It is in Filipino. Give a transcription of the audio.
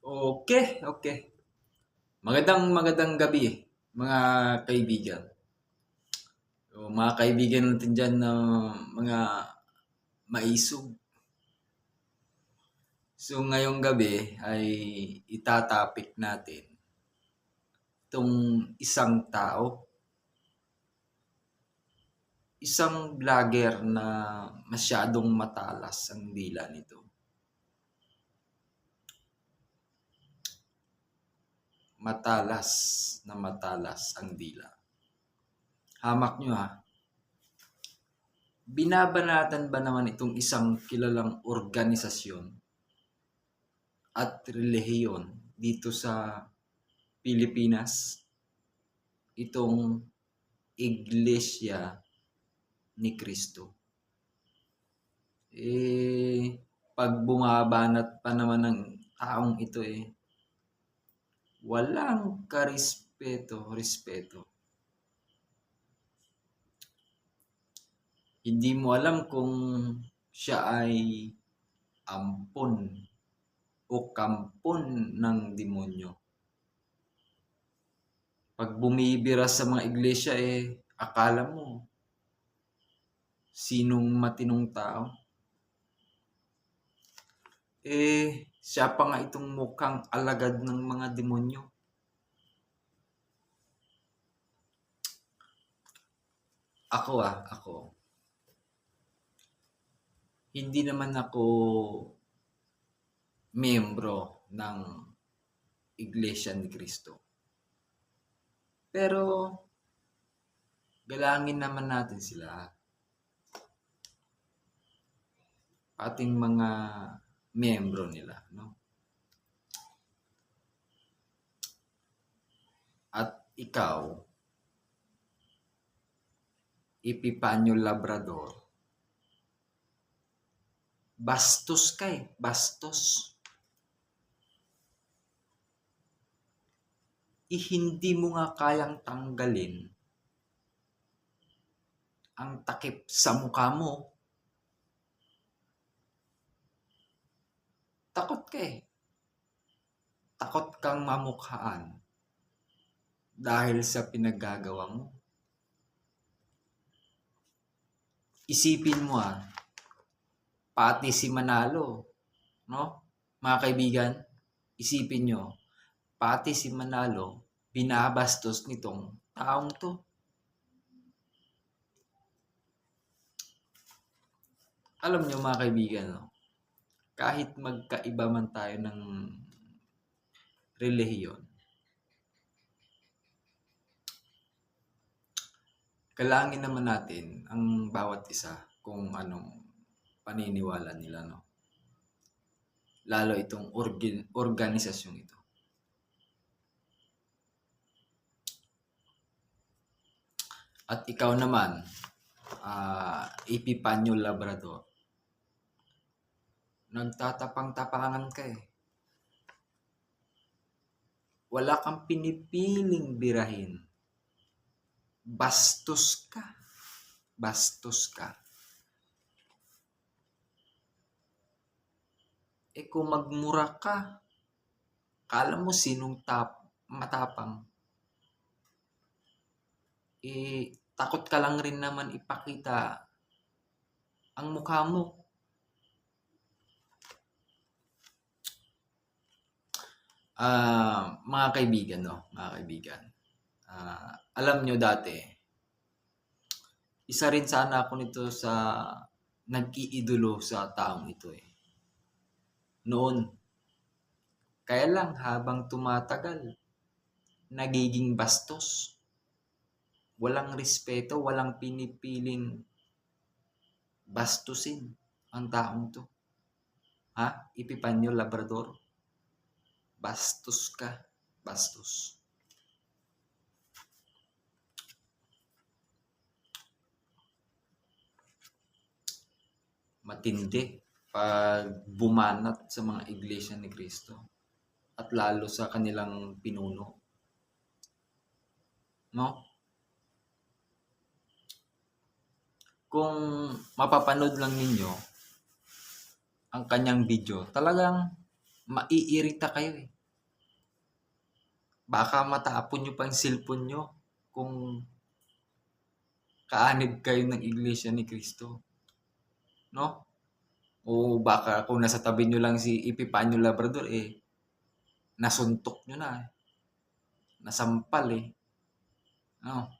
Okay, okay. Magandang magandang gabi, mga kaibigan. O, mga kaibigan natin dyan na mga maisog. So ngayong gabi ay itatapik natin itong isang tao. Isang vlogger na masyadong matalas ang dila nito. Matalas na matalas ang dila. Hamak nyo ha. Binabanatan ba naman itong isang kilalang organisasyon at relihiyon dito sa Pilipinas? Itong Iglesia ni Kristo. Eh, pag bumabanat pa naman ng taong ito eh, walang karespeto, respeto. Hindi mo alam kung siya ay ampon o kampon ng demonyo. Pag bumibira sa mga iglesia eh, akala mo sinong matinong tao. Eh, siya pa nga itong mukhang alagad ng mga demonyo. Ako ah, ako. Hindi naman ako miyembro ng Iglesia ni Cristo. Pero, galangin naman natin sila. Ating mga miyembro nila, no? At ikaw, Epipanyo Labrador, bastos ka eh, bastos. I hindi mo nga kayang tanggalin ang takip sa mukha mo takot ka eh. Takot kang mamukhaan dahil sa pinaggagawa mo. Isipin mo ah, pati si Manalo, no? Mga kaibigan, isipin nyo, pati si Manalo, binabastos nitong taong to. Alam nyo mga kaibigan, no? Kahit magkaiba man tayo ng relihiyon, kalangin naman natin ang bawat isa kung anong paniniwala nila, no? Lalo itong organ, organisasyong ito. At ikaw naman, uh, Epipanyo Labrador, nagtatapang-tapangan ka eh. Wala kang pinipiling birahin. Bastos ka. Bastos ka. Eh kung magmura ka, kala mo sinong tap, matapang. Eh, takot ka lang rin naman ipakita ang mukha mo. Ah, mga kaibigan 'no, mga kaibigan. Ah, alam nyo dati, isa rin sana ako nito sa nag-iidolo sa taong ito eh. Noon. Kaya lang habang tumatagal, nagiging bastos. Walang respeto, walang pinipiling bastusin ang taong to. Ha? Ipipanyo Labrador. Bastos ka. Bastos. Matindi pag bumanat sa mga iglesia ni Kristo at lalo sa kanilang pinuno. No? Kung mapapanood lang ninyo ang kanyang video, talagang maiirita kayo eh. Baka matapon nyo pa yung cellphone nyo kung kaanib kayo ng iglesia ni Kristo. No? O baka kung nasa tabi nyo lang si Epipanyo Labrador, eh, nasuntok nyo na. Eh. Nasampal eh. No?